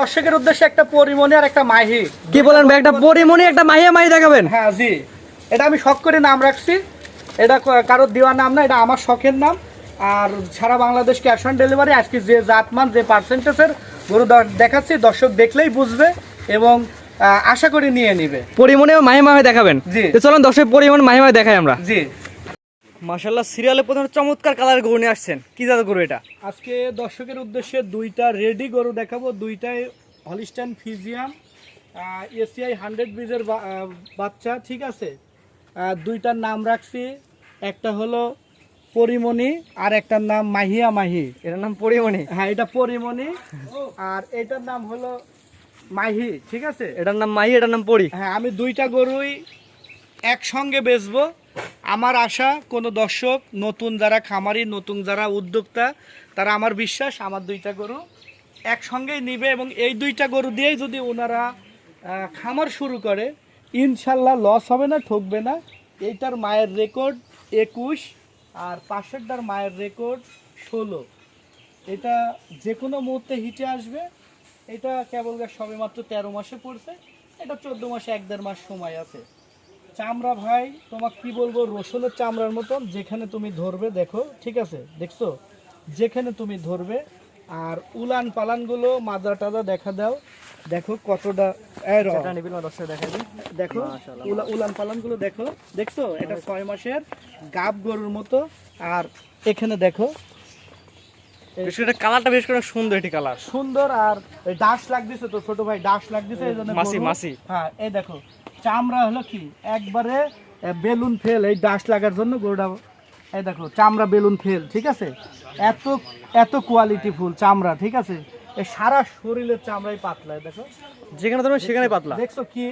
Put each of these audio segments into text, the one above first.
দর্শকের উদ্দেশ্যে একটা পরিমণি আর একটা মাহি। কি বলেন ভাই একটা পরিমণি একটা মাহিয়া মাহি দেখাবেন। হ্যাঁ জি। এটা আমি শখ করে নাম রাখছি। এটা কারোর দেওয়ার নাম না এটা আমার শখের নাম। আর সারা বাংলাদেশ ক্যাশ অন ডেলিভারি আজকে যে জাতমান যে পার্সেন্টেজের গরু দেখাচ্ছি দর্শক দেখলেই বুঝবে এবং আশা করি নিয়ে নিবে। পরিমণি ও মাহি মাহি দেখাবেন। জি। চলুন দর্শক পরিমণি মাহি মাহি দেখাই আমরা। জি। মাশাল্লাহ সিরিয়ালে প্রথমে চমৎকার কালার গরু নিয়ে আসছেন। কি জাতের গরু এটা? আজকে দর্শকের উদ্দেশ্যে দুইটা রেডি গরু দেখাবো দুইটাই হলিস্টাইন ফিজিয়াম এসিআই হান্ড্রেড ব্রিজের বাচ্চা ঠিক আছে? দুইটার নাম রাখছি একটা হলো পরিমণি আর একটার নাম মাহিয়া মাহি। এটার নাম পরিমণি? হ্যাঁ এটা পরিমণি আর এটার নাম হলো মাহি ঠিক আছে? এটার নাম মাহি এটার নাম পরি। হ্যাঁ আমি দুইটা গরুই একসঙ্গে বেচবো। আমার আশা, কোনো দর্শক, নতুন যারা খামারি, নতুন যারা উদ্যোক্তা, তারা আমার বিশ্বাস, আমার দুইটা গরু একসঙ্গেই নিবে এবং এই দুইটা গরু দিয়েই যদি ওনারা খামার শুরু করে, ইনশাল্লাহ লস হবে না, ঠকবে না। এইটার মায়ের রেকর্ড একুশ আর পাশেরটার মায়ের রেকর্ড ষোলো। এটা যে কোনো মুহূর্তে হিটে আসবে। এটা কেবল সবে মাত্র তেরো মাসে পড়ছে। এটা চোদ্দ মাসে এক দেড় মাস সময় আছে। চামড়া ভাই তোমাকে কি বলব রসুনের চামড়ার মতন যেখানে তুমি ধরবে দেখো ঠিক আছে দেখছ? যেখানে তুমি ধরবে আর উলান পালানগুলো মাজা টাজা দেখা দাও দেখো কতটা দেখো উলা- উলান পালানগুলো দেখো দেখছ? এটা ছয় মাসের গাব গরুর মতো আর এখানে দেখো কালারটা বেশ করে সুন্দর এটি কালার। সুন্দর আর ডাস লাগতেছে তো ছোট ভাই ডাস লাগতেছে এই জন্য মাসি, মাসি। হ্যাঁ এই দেখো চামড়া হলো কি? একবারে বেলুন ফেল এই ডাস লাগার জন্য গরুটা এই দেখো চামড়া বেলুন ফেল ঠিক আছে? এত এত কোয়ালিটি ফুল চামড়া ঠিক আছে? এই সারা শরীরের চামড়াই পাতলা দেখো। যেখানে ধরবেন সেখানে পাতলা। দেখছ কি?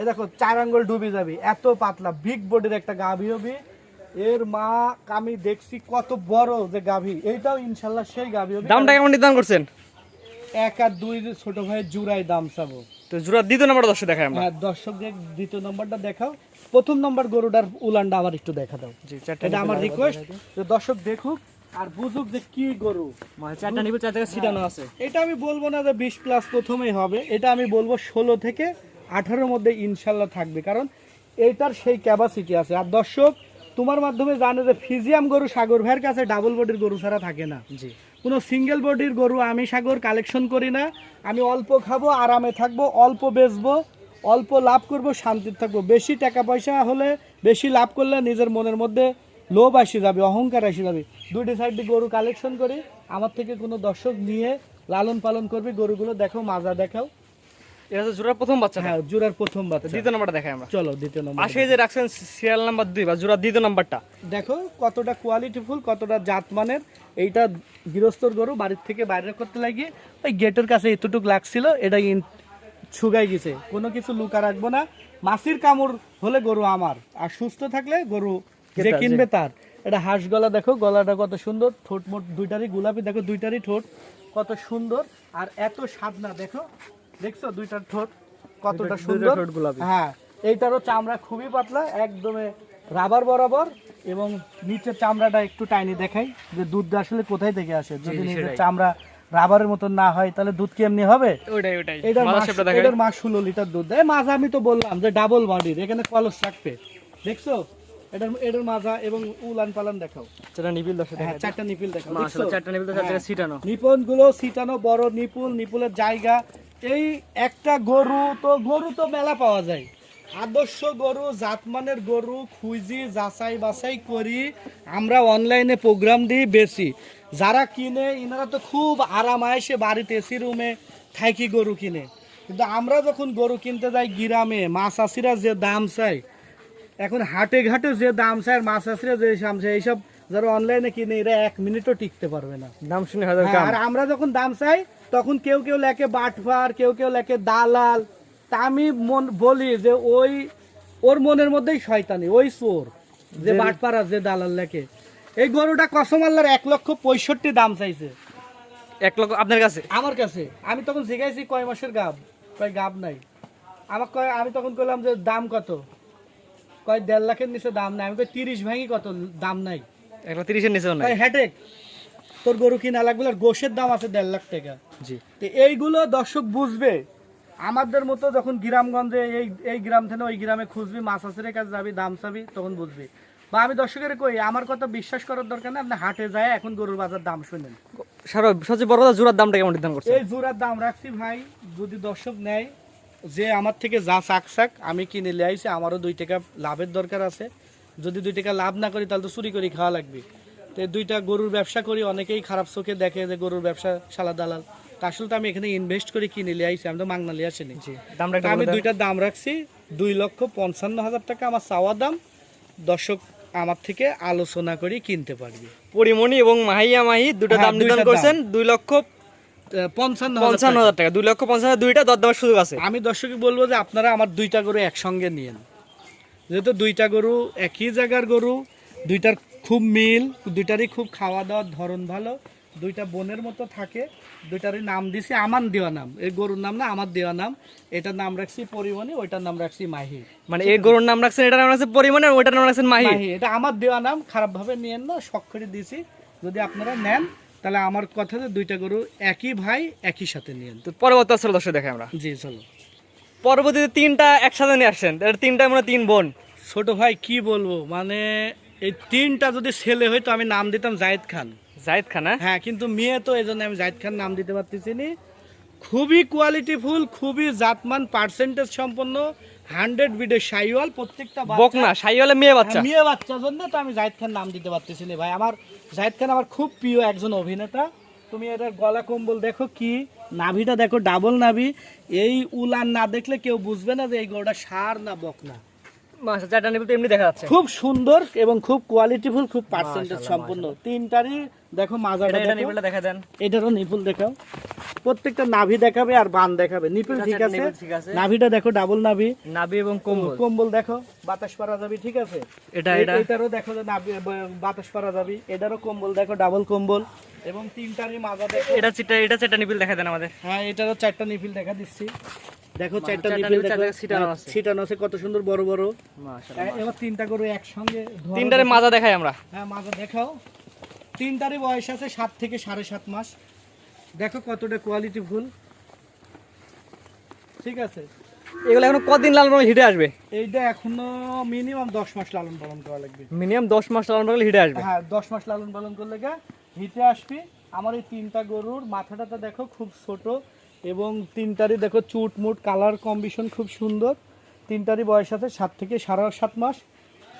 এই দেখো চার আঙ্গুল ডুবে যাবি এত পাতলা বিগ বডির একটা গাভী হবি। এর মা আমি দেখছি কত বড় যে গাভী এইটাও ইনশাল্লাহ সেই গাভী হবে। দামটা কেমন নির্ধারণ করছেন? এক আর দুই ছোট ভাইয়ের জুড়াই দাম চাবো। তো জোড়া দ্বিতীয় নাম্বার দর্শক দেখাই আমরা। দর্শকদের দ্বিতীয় নম্বরটা দেখাও। প্রথম নম্বর গরুটার উলানটা আবার একটু দেখা দাও। এটা আমার রিকোয়েস্ট যে দর্শক দেখুক আর বুঝুক যে কি গরু। মানে চারটা নিবে চার জায়গায় ছিটানো আছে। এটা আমি বলব না যে বিশ প্লাস প্রথমেই হবে। এটা আমি বলব ষোলো থেকে আঠারোর মধ্যে ইনশাল্লাহ থাকবে। কারণ এটার সেই ক্যাপাসিটি আছে। আর দর্শক তোমার মাধ্যমে জানে যে ফিজিয়াম গরু সাগর ভাইয়ের কাছে ডাবল বডির গরু ছাড়া থাকে না। জি। কোনো সিঙ্গেল বডির গরু আমি সাগর কালেকশন করি না। আমি অল্প খাব, আরামে থাকব, অল্প বেচবো, অল্প লাভ করব, শান্তিতে থাকব। বেশি টাকা পয়সা হলে বেশি লাভ করলে নিজের মনের মধ্যে লোভ আসে যাবে, অহংকার আসে যাবে। দুইটি সাইডটি গরু কালেকশন করি। আমার থেকে কোনো দর্শক নিয়ে লালন পালন করবে। গরুগুলো দেখো, মাজা দেখাও। এটা জোড়ার প্রথম বাচ্চা হ্যাঁ জোড়ার প্রথম বাচ্চা। দ্বিতীয় নাম্বারটা দেখাই আমরা। চলো দ্বিতীয় নম্বর পাশে যে রাখছেন সিরিয়াল নাম্বার দুই বা জোড়া দ্বিতীয় নাম্বারটা। দেখো কতটা কোয়ালিটিফুল কতটা জাতমানের এইটা গৃহস্থর গরু বাড়ির থেকে বাইরে করতে লাগিয়ে ওই গেটের কাছে এতটুকু লাগছিল এটা গেছে। কোনো কিছু লুকা রাখব না। মাছির কামড় হলে গরু আমার আর সুস্থ থাকলে গরু যে কিনবে তার। এটা হাঁস গলা দেখো গলাটা কত সুন্দর ঠোঁট মোট দুইটারই গোলাপি দেখো দুইটারই ঠোঁট কত সুন্দর আর এত সাদনা দেখো। দেখছ দুইটার ঠোঁট? কতটা সুন্দর? হ্যাঁ এইটারও চামড়া খুবই পাতলা একদমে রাবার বরাবর এবং নিচের চামড়াটা একটু টাইনি দেখাই যে দুধ আসলে কোথায় থেকে আসে। যদি চামড়া রাবারের মতন না হয় তাহলে দুধ হবে? এটার মাস ষোলো লিটার দুধ। দেয় মাছ আমি তো বললাম যে ডাবল বডির এখানে কলস থাকবে। দেখছ? এটার এটার মাজা এবং উলান পালান দেখাও। চারটা নিবিল দর্শক হ্যাঁ চারটা নিপিল দেখাও মাশাআল্লাহ চারটা তো চার জায়গায় নিপনগুলো ছিটানো বড় নিপুল নিপুলের জায়গা। এই একটা গরু, তো গরু তো মেলা পাওয়া যায়। আদর্শ গরু, জাতমানের গরু, খুঁজি, যাচাই বাছাই করি আমরা অনলাইনে প্রোগ্রাম দিই বেশি যারা কিনে এনারা তো খুব আরাম আয়সে বাড়িতে এসি রুমে থাকি গরু কিনে। কিন্তু আমরা যখন গরু কিনতে যাই গ্রামে, মাছ চাষিরা যে দাম চাই এখন হাটে ঘাটে যে দাম চায় আর মাছ চাষিরা যে দাম চায়, এইসব যারা অনলাইনে কিনে এরা এক মিনিটও টিকতে পারবে না। দাম শুনে হাজার হ্যাঁ, আর আমরা যখন দাম চাই তখন কেউ কেউ লেখে বাটফার কেউ কেউ লেখে দালাল। তা আমি মন বলি যে ওই ওর মনের মধ্যেই শয়তানি ওই চোর যে বাটপাড়া যে দালাল লেখে। এই গরুটা কসম আল্লাহর এক লক্ষ পঁয়ষট্টি দাম চাইছে। এক লক্ষ আপনার কাছে? আমার কাছে। আমি তখন জিজ্ঞাসি কয় মাসের গাব? কয় গাব নাই। আমাকে কয় আমি তখন কইলাম যে দাম কত? কয় দেড় লাখের নিচে দাম নাই। আমি কই তিরিশ ভাঙি কত? দাম নাই। এক লাখ তিরিশের নিচেও নাই। তোর গরু কিনা লাগবে আর গোশের দাম আছে দেড় লাখ টাকা। জি। তো এইগুলো দর্শক বুঝবে আমাদের মতো যখন গ্রামগঞ্জে এই এই গ্রাম থেকে ওই গ্রামে খুঁজবি মাছ আসারের কাছে যাবি দাম চাবি তখন বুঝবি। বা আমি দর্শকের কই আমার কথা বিশ্বাস করার দরকার নেই আপনি হাটে যায় এখন গরুর বাজার দাম শুনেন। সারা সবচেয়ে বড় কথা জোড়ার দামটা কেমন নির্ধারণ করছে এই জোড়ার দাম রাখছি ভাই যদি দর্শক নেয় যে আমার থেকে যা চাক চাক আমি কিনে নিয়ে আইছি আমারও দুই টাকা লাভের দরকার আছে। যদি দুই টাকা লাভ না করি তাহলে তো চুরি করে খাওয়া লাগবে। তো দুইটা গরুর ব্যবসা করি অনেকেই খারাপ চোখে দেখে যে গরুর ব্যবসা সালা দালাল। আসলে তো আমি এখানে ইনভেস্ট করে কিনে নিয়ে আইছি আমি তো মাংনা লিয়ে আসিনি আমি। দুইটার দাম রাখছি দুই লক্ষ পঞ্চান্ন হাজার টাকা আমার চাওয়া দাম। দর্শক আমার থেকে আলোচনা করে কিনতে পারবে। পরিমণি এবং মাহিয়া মাহি দুটো হ্যাঁ, দাম নির্ধারণ করছেন দুই লক্ষ পঞ্চান্ন হাজার পঞ্চান্ন টাকা। হাজার টাকা। দুই লক্ষ পঞ্চান্ন দুইটা দরদামের সুযোগ আছে। আমি দর্শকে বলব যে আপনারা আমার দুইটা গরু একসঙ্গে নিয়েন। যেহেতু দুইটা গরু একই জায়গার গরু দুইটার খুব মিল দুইটারই খুব খাওয়া দাওয়ার ধরন ভালো দুইটা বোনের মতো থাকে দুইটারই নাম দিছি আমার দেওয়া নাম। এই গরুর নাম না আমার দেওয়া নাম। এটার নাম রাখছি পরিমণি ওইটার নাম রাখছি মাহি। মানে এই গরুর নাম রাখছেন এটার নাম রাখছেন পরিমণি আর ওইটার নাম রাখছেন মাহি? এটা আমার দেওয়া নাম খারাপভাবে নিয়েন না শখ করে দিছি। যদি আপনারা নেন তাহলে আমার কথা যে দুইটা গরু একই ভাই একই সাথে নিয়েন। তো পরবর্তী আসলে দর্শক দেখে আমরা। জি চলো। পরবর্তীতে তিনটা একসাথে নিয়ে আসছেন তিনটা মানে তিন বোন। ছোট ভাই কি বলব? মানে এই তিনটা যদি ছেলে হইতো আমি নাম দিতাম জায়েদ খান। জাহিদ খান হ্যাঁ? হ্যাঁ কিন্তু মেয়ে তো এই জন্য আমি জায়েদ খান নাম দিতে পারতেছি নি। খুবই কোয়ালিটিফুল খুবই জাতমান পার্সেন্টেজ সম্পন্ন হান্ড্রেড বিডে সাইওয়াল প্রত্যেকটা বাচ্চা- বকনা সাইওয়ালে মেয়ে বাচ্চা। হ্যাঁ, মেয়ে বাচ্চার জন্য তো আমি জাহিদ খান নাম দিতে পারতেছি না ভাই। আমার জাহিদ খান আমার খুব প্রিয় একজন অভিনেতা। তুমি এটার গলা কম্বল দেখো কি নাভিটা দেখো ডাবল নাভি। এই উলান না দেখলে কেউ বুঝবে না যে এই গরুটা সার না বকনা খুব সুন্দর এবং খুব কোয়ালিটিফুল খুব পার্সেন্টেজ সম্পূর্ণ। তিনটারই দেখো মাজাটা দেন। এটারও নিপুল দেখাও। প্রত্যেকটা নাভি দেখাবে আর বান দেখাবে। নিপুল ঠিক আছে? নিপুল ঠিক আছে। নাভিটা দেখো ডাবল নাভি। নাভি এবং কম্বল। কম্বল দেখো। বাতাস পারা যাবে ঠিক আছে? এটা এটারও দেখো যে নাভি বাতাস পারা যাবে। এটারও কম্বল দেখো ডাবল কম্বল। এবং তিনটারই মাজা দেখো। এটা চিটা এটা চারটা দেখা দেন আমাদের। হ্যাঁ এটারও চারটা নিপিল দেখা দিচ্ছি। দেখো চারটা নিপিল দেখো। ছিটানো আছে। ছিটানো আছে কত সুন্দর বড় বড়। মাশাআল্লাহ এবার তিনটা একসঙ্গে তিনটারে মাজা দেখাই আমরা। হ্যাঁ মাজা দেখাও। তিনটারই বয়স আছে সাত থেকে সাড়ে সাত মাস। দেখো কতটা কোয়ালিটি ফুল। ঠিক আছে। এগুলো এখন কদিন লালন পালন হিটে আসবে? এইটা এখনও মিনিমাম দশ মাস লালন পালন করা লাগবে। মিনিমাম দশ মাস লালন পালন হিটে আসবে? হ্যাঁ দশ মাস লালন পালন করলে গা আসবি। আমার এই তিনটা গরুর মাথাটাতে দেখো খুব ছোট এবং তিনটারই দেখো চুট মুট কালার কম্বিশন খুব সুন্দর। তিনটারই বয়স আছে সাত থেকে সাড়ে সাত মাস।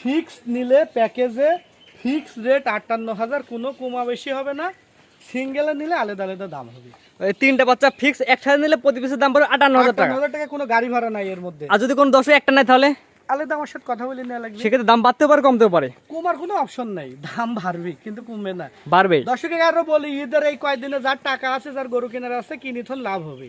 ফিক্স নিলে প্যাকেজে ফিক্স রেট আটান্ন হাজার কোনো কমা বেশি হবে না। সিঙ্গেলে নিলে আলাদা আলাদা দাম হবে। এই তিনটা বাচ্চা ফিক্স একসাথে নিলে প্রতি পিসের দাম পড়বে আটান্ন হাজার টাকা। হাজার টাকা কোনো গাড়ি ভাড়া নাই এর মধ্যে। আর যদি কোনো দশে একটা নাই তাহলে? আলাদা আমার সাথে কথা বলে নেওয়া লাগবে। সেক্ষেত্রে দাম বাড়তেও পারে কমতেও পারে। কমার কোনো অপশন নাই দাম বাড়বে কিন্তু কমবে না। বাড়বে। দর্শকে আরও বলি ঈদের এই যার টাকা আছে যার গরু কেনার আছে কিনি থন লাভ হবে।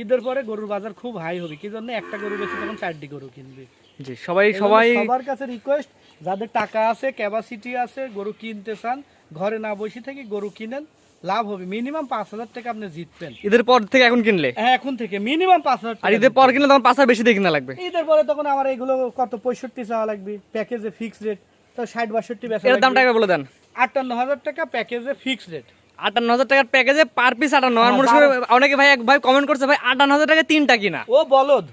ঈদের পরে গরুর বাজার খুব হাই হবে কি জন্য একটা গরু বেশি তখন চারটি গরু কিনবে? জি সবাই সবাই সবার কাছে রিকোয়েস্ট যাদের টাকা আছে ক্যাপাসিটি আছে গরু কিনতে চান ঘরে না বসে থেকে গরু কিনেন। লাভ হবে। মিনিমাম পাঁচ হাজার টাকা আপনি জিতবেন। ঈদের পর থেকে এখন কিনলে? হ্যাঁ এখন থেকে মিনিমাম পাঁচ হাজার আর ঈদের পর কিনলে তখন পাঁচ হাজার বেশি দিয়ে কিনা লাগবে? ঈদের পরে তখন আমার এগুলো কত? পঁয়ষট্টি চাওয়া লাগবে। প্যাকেজে ফিক্স রেট তো ষাট বাষট্টি এর দামটা একবার বলে দেন। আটান্ন হাজার টাকা প্যাকেজে ফিক্স রেট আটান্ন হাজার টাকার প্যাকেজে পার পিস আটান্ন। আর হ্যাঁ, মনে অনেকে ভাই এক ভাই কমেন্ট করছে ভাই আটান্ন হাজার টাকা তিনটা কিনা? ও বলদ।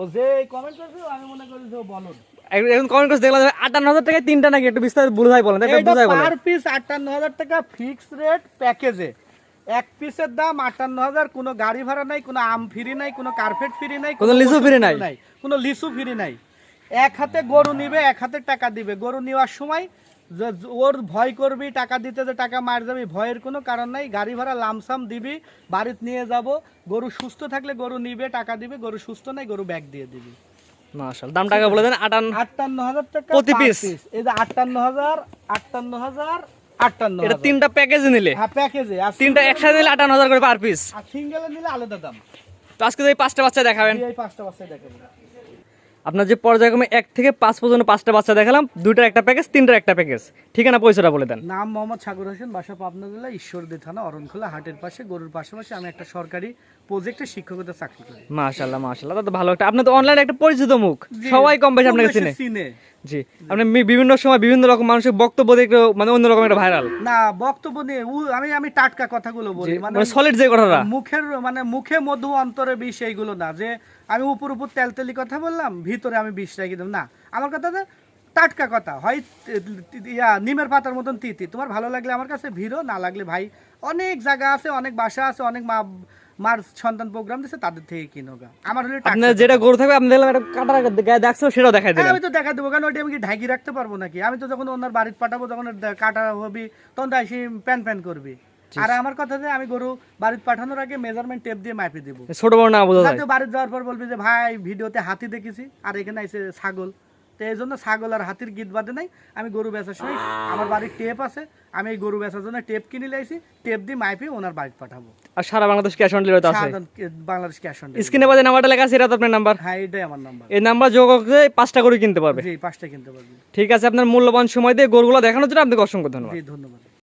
ও যে কমেন্ট করছে আমি মনে করি যে ও বলদ। এখন কমেন্ট করছে দেখলাম আটান্ন হাজার টাকা তিনটা নাকি? একটু বিস্তারিত বুঝাই বলেন বুঝাই বলেন। পার পিস আটান্ন হাজার টাকা ফিক্স রেট প্যাকেজে এক পিসের দাম আটান্ন হাজার কোনো গাড়ি ভাড়া নাই কোনো আম ফ্রি নাই কোনো কার্পেট ফ্রি নাই কোনো লিচু free নাই। কোনো লিচু ফ্রি নাই। এক হাতে গরু নিবে এক হাতে টাকা দিবে। গরু নেওয়ার সময় ওর ভয় করবি টাকা দিতে যে টাকা মার যাবি ভয়ের কোনো কারণ নাই। গাড়ি ভাড়া লামসাম দিবি বাড়িতে নিয়ে যাব। গরু সুস্থ থাকলে গরু নিবে টাকা দিবে গরু সুস্থ নাই গরু ব্যাগ দিয়ে দিবি। মাশাল দাম টাকা বলে দেন আটান্ন আটান্ন হাজার টাকা প্রতি piece। এই যে আটান্ন হাজার আটান্ন হাজার আটান্ন এটা তিনটা প্যাকেজ নিলে? হ্যাঁ প্যাকেজে আর তিনটা একসাথে নিলে আটান্ন হাজার করে পার পিস আর সিঙ্গেলে নিলে আলাদা দাম। তো আজকে তো এই পাঁচটা বাচ্চা দেখাবেন। এই পাঁচটা বাচ্চা দেখাবো। আপনার যে পর্যায়ক্রমে এক থেকে পাঁচ পর্যন্ত পাঁচটা বাচ্চা দেখালাম দুইটার একটা প্যাকেজ তিনটার একটা প্যাকেজ ঠিকানা পয়সাটা বলে দেন। নাম মোহাম্মদ সাগর হোসেন বাসা পাবনা জেলা ঈশ্বরদী থানা অরণখোলা হাটের পাশে গরুর পাশাপাশি আমি একটা সরকারি প্রজেক্টে শিক্ষকতা চাকরি করি। মাশাল্লাহ মাশাল্লাহ তো ভালো একটা। আপনি তো অনলাইনে একটা পরিচিত মুখ। সবাই কম বেশি আপনাকে চিনে। জি। আপনি বিভিন্ন সময় বিভিন্ন রকম মানুষের বক্তব্য দেখলে মানে অন্যরকম একটা ভাইরাল না বক্তব্য নিয়ে আমি আমি টাটকা কথাগুলো বলি। মানে মানে সলিড যে কথাটা। মুখের মানে মুখে মধু অন্তরে বিষ এইগুলো না। যে আমি উপর উপর তেলতেলি কথা বললাম ভিতরে আমি বিষ রেখে দিলাম। না আমার কথা টাটকা কথা। হয় ইয়া নিমের পাতার মতন তিতি। তোমার ভালো লাগলে আমার কাছে ভিড়ো না লাগলে ভাই অনেক জায়গা আছে অনেক বাসা আছে অনেক মা মার সন্তান প্রোগ্রাম দিছে তাদের থেকে আমার হলে আপনার যেটা গরু থাকবে আপনি দেখলাম একটা গায়ে দেখছ সেটাও দেখাই দিলাম। আমি তো দেখা দেবো কারণ ওইটা আমি কি ঢাকি রাখতে পারব নাকি? আমি তো যখন ওনার বাড়িতে পাঠাবো তখন কাটা হবি তখন তো এসে প্যান প্যান করবি। আর আমার কথা যে আমি গরু বাড়িতে পাঠানোর আগে মেজারমেন্ট টেপ দিয়ে মাপি দেবো। ছোট বড় না বোঝা যায়। বাড়িতে যাওয়ার পর বলবি যে ভাই ভিডিওতে হাতি দেখেছি আর এখানে এসে ছাগল। তো এই জন্য ছাগল আর হাতির গীত বাদে নাই। আমি গরু বেচার সময় আমার বাড়ির টেপ আছে আমি এই গরু বেচার জন্য টেপ কিনে লাইছি টেপ দিয়ে মাইপে ওনার বাড়িতে পাঠাবো। আর সারা বাংলাদেশ ক্যাশ অন ডেলিভারি আছে? বাংলাদেশ ক্যাশ অন ডেলিভারি স্ক্রিনে বাজে নাম্বারটা লেখা আছে এটা তো আপনার নাম্বার? হ্যাঁ এটাই আমার নাম্বার। এই নাম্বার যোগ করে পাঁচটা গরু কিনতে পারবে। জি পাঁচটা কিনতে পারবে। ঠিক আছে আপনার মূল্যবান সময় দিয়ে গরুগুলো দেখানোর জন্য আপনাকে অসংখ্য ধন্যবাদ। জি ধন্যবাদ।